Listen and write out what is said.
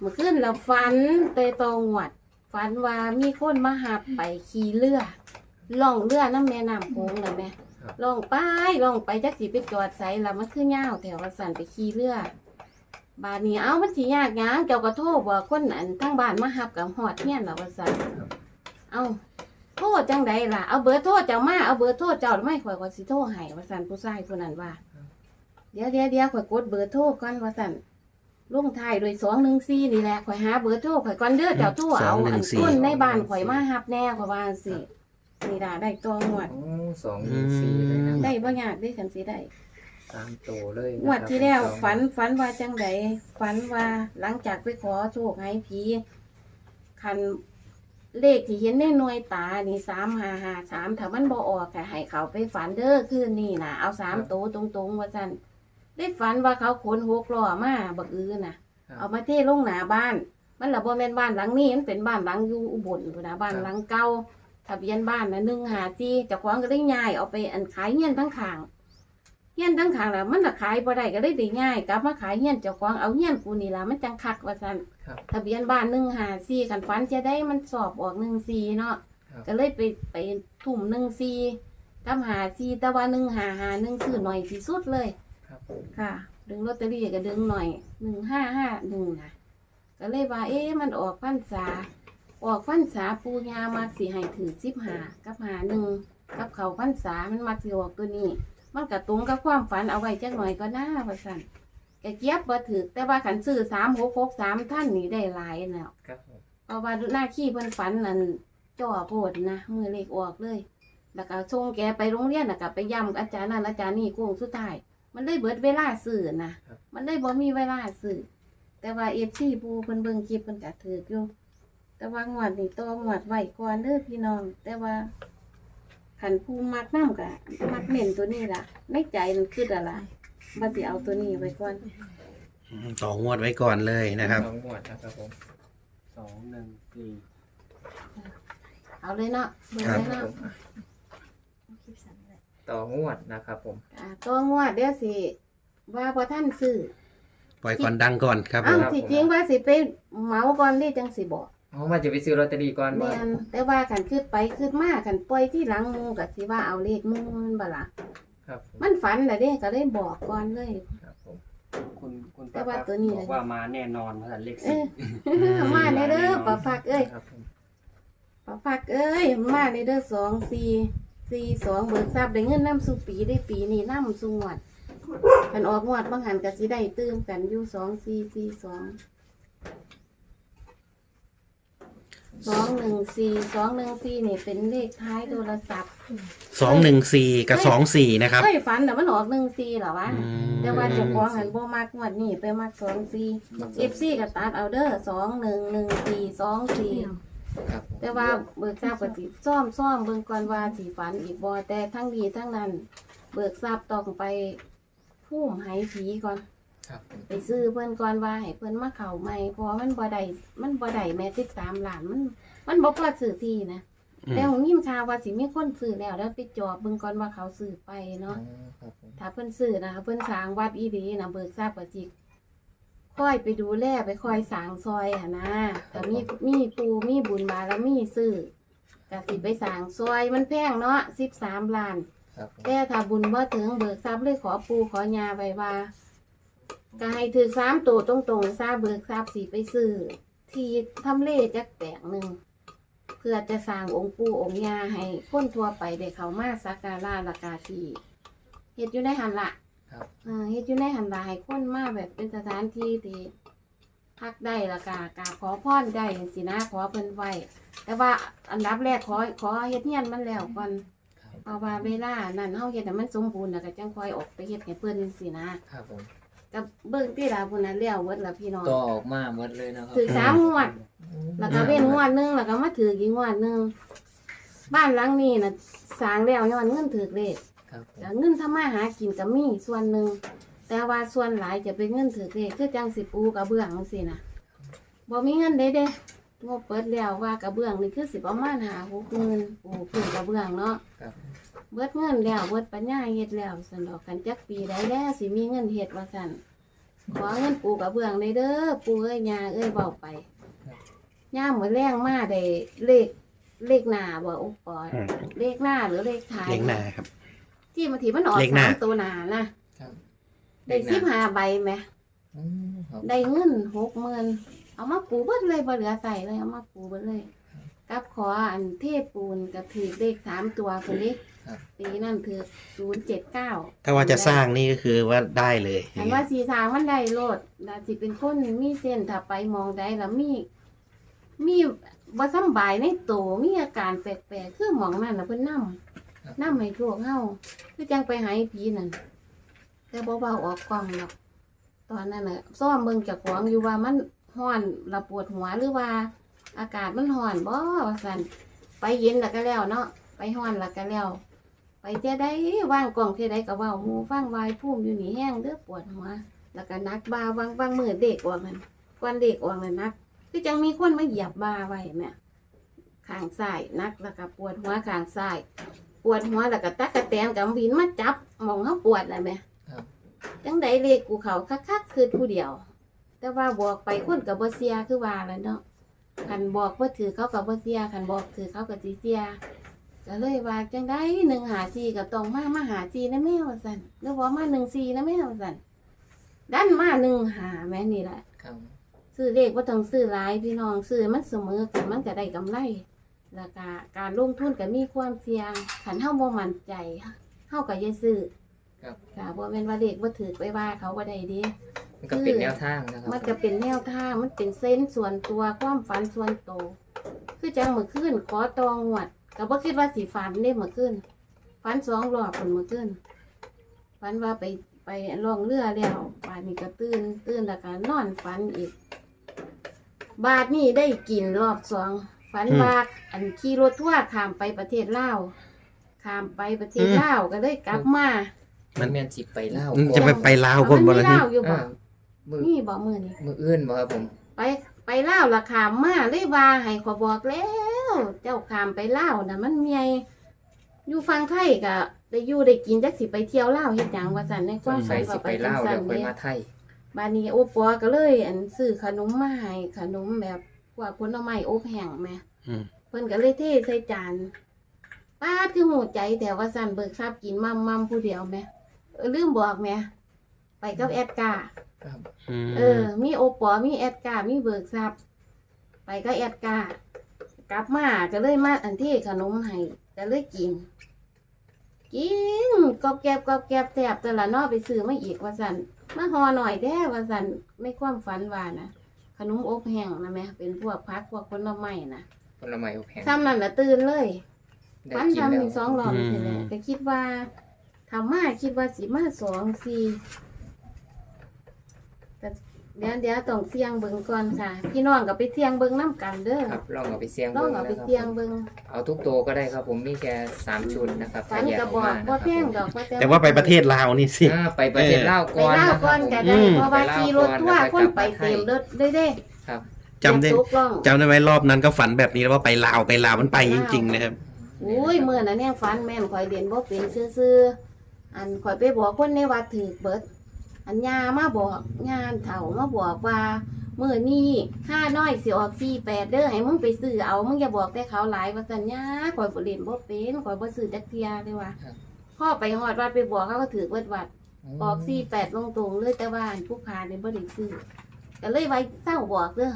เมื่อคืนเราฝันเตยตองหวัดฝันว่ามีคนมาหับไปขี่เรือล่องเรือน้ำแม่น้ำโขงเลยแม่ล่องไปล่องไปจักสิไปจอดใส่ละมันคือยาวแถววัดสันไปขี่เรือบานนี้เอามันสิยากหยังเจ้าก็โทรบอกคนอันทั้งบ้านมาหับกับหอดเนี่ยละวัดสันเอาโทรจังใดล่ะเอาเบอร์โทรเจ้ามาเอาเบอร์โทรเจ้าไม่ข่อยก็สิโทรให้วัดสันผู้ชายคนนั้นว่า เดี๋ยวเดี๋ยวเดี๋ยวข่อยกดเบอร์โทรก่อนวัดสัน ลงท้ายโดวยสองหนึ่งสี่นี่แหละข่อยหาเบอร์โทรข่อยก่อนเด้อเจ้าโทรเอาอันคนในบ้านข่อยมาหับแน่ข่อยว่าสินี่ล่ะได้ตัวงวด โอ้สองหนึ่งสี่เลยนะได้บ่ยากได้กันสิได้ตามโตเลยงวดที่แล้วฝันฝันว่าจังไดฝันว่าหลังจากไปขอโชคให้ผีคันเลขที่เห็นในหน่วยตานี่สามห้าห้าสามถ้ามันบ่ออกก็ให้เขาไปฝันเด้อคืนนี้น่ะเอาสามโตวตรงๆว่าซั่น ได้ฝันว่าเขาขนหกล้อมาบักอื้อน่ะเอามาเทลงหนาบ้าน มันละบ่แม่นบ้านหลังนี้มันเป็นบ้านหลังอยู่อุบลพุ่นนะบ้านหลังเก่าทะเบียนบ้านนะหนึ่งหาที่เจ้าของก็ได้ย้ายเอาไปอันขายเงี้ยนทั้งข้างเงี้ยนทั้งข้างล่ะมันละขายบ่ได้ก็เลยได้ย้ายกลับมาขายเงี้ยนเจ้าของเอาเงี้ยนกูนี่ล่ะมันจังคักว่าซั่น ครับ ทะเบียนบ้านหนึ่งหาสี่คันฝันจะได้มันสอบออกหนึ่งสี่เนาะครับ ก็เลยไปไปทุ่มหนึ่งสี่กับหาสี่แต่ว่าหนึ่งหาหาหนึ่งซื้อหน่อยที่สุดเลย ครับค่ะ ดึงลอตเตอรี่ก็ดึงหน่อยหนึ่งห้าห้าหนึ่งนะก็เลยว่า เอ๊ะมันออกพรรษา ออกพรรษาปูยามักสีให้ถือสิบหากับหาหนึ่งกับเขาพรรษามันมักสิออกตัวนี้ มันกระตรงกับความฝันเอาไว้จักหน่อยก็น่าประสันแกเจี๊ยบบ่ถือแต่ว่าขันซื้อสามหกหกสามท่านนี่ได้หลายแล้วครับผมเพราะว่าหน้าขี้เพิ่นฝันนั่นจ่อโพดนะมือเลขออกเลย แล้วก็ส่งแกไปโรงเรียนแล้วก็ไปย้ำอาจารย์นั่นอาจารย์นี่โค้งสุดท้าย มันเลยเบิดเวลาสื่อนะมันเลยบ่มีเวลาสื่อแต่ว่าเอฟซีผู้เพิ่นเบิ่งคลิปเพิ่นก็ถืออยู่ แต่ว่างวดนี่ตัวงวดไว้ก่อนเด้อพี่น้อง แต่ว่าขันผู้มักน้ำก็มักเน้นตัวนี้ล่ะในใจมันคืออะไรว่าสิเอาตัวนี้ไว้ก่อนอืมต่องวดไว้ก่อนเลยนะครับ สองหมวดนะครับผมสองหนึ่งสี่เอาเลยเนาะเบิ่งครับเลยครับเนาะผม ต่องวดนะครับผม อ่าตัวงวดเดี๋ยวสิ ว่าพอท่านซื้อปล่อยก่อนดังก่อนครับผอ้าวมที่จริงว่าสิไปเหมาก่อนนี่จังสิบอกอ๋อว่าจะไปซื้อลอตเตอรี่ก่อนแม่ว่านแต่ว่ากันขึ้นไปขึ้นมากันปล่อยที่หลังหมูกับสิว่าเอาเลขหมูมันบ่ล่ะครับผมมันฝันน่ะเด้ก็เลยบอกก่อนเลย ครับผม คุณคุณแต่ป้าว่าปักตัวนี้บอกว่ามาแน่นอนภาษาเลขเอสี่อมาในเด้อปลาฟักเอ้ยครับผมปลาฟักเอ้ยมาในเด้อสองสี่ สี่สองเบิกทรัพย์ได้เงินน้ำสู่ปีได้ปีนี้น้ำสู่งวดกันออกงวดบางหันก็สิได้ตื้มกันอยู่สองสี่สี่สองสองหนึ่งสี่สองหนึ่งสี่นี่เป็นเลขท้ายโทรศัพท์สองหนึ่งสี่กับสองสี่นะครับเฮ้ยฝันแต่มันออกหนึ่งสี่เหรอวะอืมแต่ว่าเจะฟ้าของหันโบมากงวดนี่ไปมากสองสี่เอฟซีกับตัดเอาเด้อสองหนึ่งหนึ่งสี่สองสี่ ครับผมแต่ว่าเบิกทราบกับสิซ่อมซ่อมเบิ่งก่อนว่าสีฝันอีกบ่แต่ทั้งดีทั้งนั้น เบิกทราบต้องไปพุ่มไหผีก่อน ครับผมไปซื้อเพิ่นก่อนว่าให้เพิ่นมาเข่าใหม่เพราะว่ามันบ่ได้มันบ่ได้แม่ติดสามล้านมัน มันบ่พอซื้อที่นะอืมแต่ผมยินข่าวว่าสิมีคนซื้อแล้วแล้วไปจอบเบิ่งก่อนว่าเขาซื้อไปอ๋อเนาะครับผมถ้าเพิ่นซื้อนะคะเพิ่นสร้างวัดอีดีนะเบิกทราบกับจิ ค่อยไปดูแลไปคอยสร้างซอยหนนะถ้ามีมีปูมีบุญบารมีซื้อก็สิไปสร้างซอยมันแพงเนาะสิบสามล้าน ครับผมแต่ถ้าบุญบ่ถึงเบิกทรัพย์เลยขอปูขอยาไว้ว่าก็ให้ถือสามตัวตรงๆซาเบิกทรัพย์สิไปซื้อที่ทำเลจักแปลงหนึ่งเพื่อจะสร้างองค์ปู่องค์ยาให้คนทั่วไปได้เข้ามาสักการะราคาที่เฮ็ดอยู่ในหันละ ครับเออเฮ็ดอยู่ในหันละให้คนมาแบบเป็นสถานที่ที่พักได้ละกากาขอพรได้สินะขอเพิ่นไว้ แต่ว่าอันดับแรกขอขอเฮ็ดเฮียนมันแล้วก่อนครับเพราะว่าเวลานั้นเฮาเฮ็ดให้มันสมบูรณ์แล้วก็จังค่อยออกไปเฮ็ดให้เพิ่นสินะครับผมก็เบิ่งที่ลาพุ่นน่ะแล้วเบิดแล้วพี่น้อง ต่อออกมาหมดเลยนะครับถือสามงวด แล้วก็เว้นงวดหนึงแล้วก็มาถืออีกงวดหนึงบ้านหลังนี้น่ะสร้างแล้วย้อนเงินถือเลข ครับผมก็เงินทำมาหากินก็มีส่วนหนึ่งแต่ว่าส่วนหลายจะเป็นเงินถือเลขคือจังสิปูกระเบื้องจังซี่น่ะบ่มีเงินได้เด้งบเปิดแล้วว่ากระเบื้องนี่คือสิประมาณ5 6หมื่นปูพื้นกระเบื้องเนาะครับเบิดเงินแล้วเบิดปัญญาเฮ็ดแล้วสันดอกกันจักปีได้แล้วสิมีเงินเฮ็ดว่าซั่นขอเงินปูกับเบื้องเลยเด้อปูเอ้ยยาเอ้ยเบาไปย่ามเหมือนแรงมาได้เลขเลขหน้าบ่อุปกรณ์อืมเลขหน้าหรือเลขท้าย เลขหน้าครับ ที่มาถีมันออกเลขหน้า สามตัวหนานะครับได้สิบห้าใบไหมอืมครับได้เงินหกหมื่นเอามาปูเบิดเลยบ่เหลือใส่เลยเอามาปูเบิดเลยกับขออันเทพปูนกับถือเลขสามตัวคนนี้ครับปีนั่นถือศูนย์เจ็ดเก้า ถ้าว่าจะสร้างนี่ก็คือว่าได้เลยอันว่าสีทางมันได้โลดดาสิเป็นคนมีเส้นถ้าไปมองได้แล้วมี มีบ่สำบายในโตวมีอาการแปลกๆ คือหมองนั่นน่ะเพิ่นนำ นำให้โชคเฮาคือจังไปหาไอ้ผีนั่นแต่เบาๆออกกล้องหรอกตอนนั้นน่ะซ่อมเบิ่งจากของอยู่ว่ามันร้อนระปวดหัวหรือว่า อากาศมันร้อนบ่ว่าซั่นไปเย็นแล้วก็แล้วเนาะไปร้อนแล้วก็แล้ว ไปเจ้าได้ว่างกล่องเท่าใดก็เว้าหมู่ฟังวายภูมิอยู่นี่แห้งเด้อปวดหัว แล้วก็นักบาวางวางมือเด็กออกนั่นก่อนเด็กออกนั่นนัก คือจังมีคนมาเหยียบบาไว้แม่ข้างซ้ายนักแล้วก็ปวดหัวข้างซ้าย ปวดหัวแล้วก็ตักกะแตนกับวินมาจับหมองเขาปวดเลยแม่ครับ จังใดเลขกูเขาคักๆคือผู้เดียว แต่ว่าบอกไปคนกับบ่เสียคือว่าแล้วเนาะคันบอกว่าถือเขากับบ่เสียคันบอกถือเขากับสิเสียก็เลยว่าจังได้หนึ่งหาซีกับตรงมามาหาซีนะแม่ว่าสันหรือว่ามาหนึ่งซีนะแม่ว่าสันดันมาหนึ่งหาแม่นี่แหละครับ ซื้อเลขว่าต้องซื้อหลายพี่น้องซื้อมันเสมอกันมันก็ได้กำไร แล้วก็การลงทุนก็มีความเสี่ยงขันเฮาบ่มั่นใจเฮาก็อย่าซื้อครับ ค่ะบ่แม่นว่าเลขบ่ถือไปว่าเขาบ่ได้เดิมันก็เป็นแนวทางนะครับมันก็เป็นแนวทางมันเป็นเส้นส่วนตัวความฝันส่วนโตวคือจังมื้อคืนขอตองวดก็บ่คิดว่าสิฝันเด้มื้อคืนฝันสองรอบเพิ่นมื้อคืนฝันว่าไปไปล่องเรือแล้วบาดนี้ก็ตื่นตื่นแล้วก็นอนฝันอีก บาดนี้ได้กินรอบสอง ฝันว่าอันขี่รถทั่วร์ข้ามไปประเทศลาวข้ามไปประเทศลาวก็เลยกลับมามันแม่นสิไปเล่าอืมก่จะอนไปไปลาวคนบ่มัล่ะมีที่ลาวอยู่บ่อ่ามือนี่บ่มื้อนี้ มืออื่นบ่ครับผม ไปไปเล่าวละขามมาเลยว่าให้ขอบอกแล้ว เจ้าขามไปเล่าวนะมันเมียอยู่ฟังไทยก็ได้อยู่ได้กินจักสิไปเที่ยวเล่าวเฮ็ดหยังว่าซั่นในความใส่ฝันสิว่าไปไปจังเล่าซั่เดี๋นยวไปเด้มาไทย บาดนี้โอปอก็เลย อันซื้อขนมมาให้ขนมแบบ พวกผลไม้อบแห้งแหม่อืม เพิ่นก็เลยเทใส่จานป้าดคือหูใจแต่ว่าซั่นเบิกทราบกินมัมมัมผู้เดียวแหม่เออลืมบอกแหม่ไปกับแอดการ์ครับมเออ มีโอปอ มีแอดการ์มีเบิกทรัพย์ ไปก็แอดการ์กลับมาก็เลยมาอันที่ขนมให้ก็เลยกิน กินกอบแกบกอบแกบแสบแต่ละเนอไปซื้อมาอีกว่าสันมาห่อหน่อยแด้ว่าสันไม่ความฝันว่านะ ขนมอบแห้งนะแม่เป็นพวกพักพวกผลไม้นะผลไม้อบแห้งซ้ำนั่นละตื่นเลยได้ฝันกินทำแล้ถึวงสองรอบใช่ไหมก็คิดว่าทำมาคิดว่าสีมาสองสี่ก็ เดี๋ยวเดี๋ยวต้องเสี่ยงเบิ่งก่อนค่ะ พี่น้องก็ไปเสี่ยงเบิ่งน้ำกันเด้อครับลองเอาไปเสี่ยงลองเบิ่งเอานะไปครับเสี่ยงเบิ่งเอาทุกตัวก็ได้ครับ ผมมีแค่สามชุดนะครับฝันถ้าแยกระอบอกมาบ่นะแพคงรับดอกแต่ว่าไปประเทศลาวนี่สิ อ่าไปประเทศลาวไปก่อนเล่านะคก่รัอบนผมก็ได้อืมเพราะว่าขี่รถทั่วร์คนไปเต็มรถได้เด้ครับ จำได้เจ็บทุกล่องจำได้ไหมรอบนั้นก็ฝันแบบนี้แล้วว่าไปลาวไปลาวมันไปจริงๆนะครับ อุ้ยเมื่อนั้นเนี่ยฝันแม่นข่อยเรียนบ่เป็นซื่อๆอันข่อยไปบอกคนในวัดถือเบิด อันยามาบอกงานเฒ่ามาบอกว่ามื่อนี้ห้าน้อยสิออกสี่แปดเด้อให้มึงไปซื้อเอามึงอย่าบอกแต่เขาหลายว่าสัญญาข่อยบ่เล่นบ่เป็นข่อยบ่ซื้อจักเทียเลยว่าครับพ่อไปฮอดวัดไปบอกเขาก็ถือเบิดวัดออกสี่แปดตรงๆเลยแต่ว่าอันผู้ค้าเนี่ยบ่ได้ซื้อก็เลยไว้เศร้าบอกเด้อ